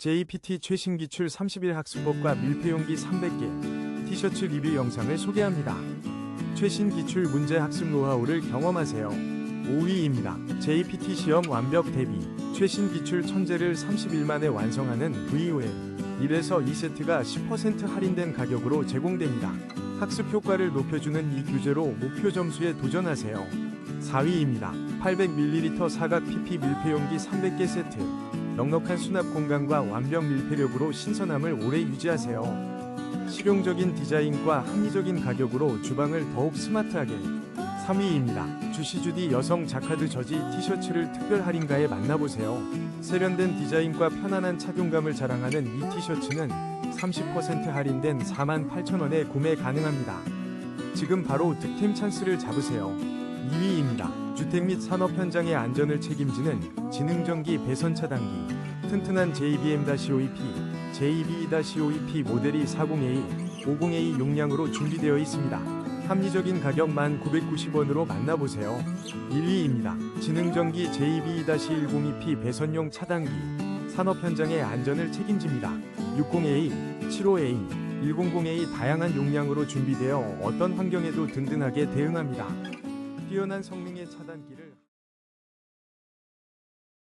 JPT 최신 기출 31 학습법과 밀폐용기 300개 티셔츠 리뷰 영상을 소개합니다. 최신 기출 문제 학습 노하우를 경험하세요. 5위입니다. JPT 시험 완벽 대비 최신 기출 천재를 30일 만에 완성하는 VOL 1에서 2세트가 10% 할인된 가격으로 제공됩니다. 학습 효과를 높여주는 이 교재로 목표 점수에 도전하세요. 4위입니다. 800ml 사각 PP 밀폐용기 300개 세트. 넉넉한 수납 공간과 완벽 밀폐력으로 신선함을 오래 유지하세요. 실용적인 디자인과 합리적인 가격으로 주방을 더욱 스마트하게. 3위입니다. 주시주디 여성 자카드 저지 티셔츠를 특별 할인가에 만나보세요. 세련된 디자인과 편안한 착용감을 자랑하는 이 티셔츠는 30% 할인된 48,000원에 구매 가능합니다. 지금 바로 득템 찬스를 잡으세요. 2위입니다. 주택 및 산업 현장의 안전을 책임지는 지능전기 배선 차단기. 튼튼한 JBM-OEP, JB-OEP 모델이 40A, 50A 용량으로 준비되어 있습니다. 합리적인 가격 1,990원으로 만나보세요. 1위입니다. 지능전기 JB-10EP 배선용 차단기. 산업 현장의 안전을 책임집니다. 60A, 75A, 100A 다양한 용량으로 준비되어 어떤 환경에도 든든하게 대응합니다. 뛰어난 성능의 차단기를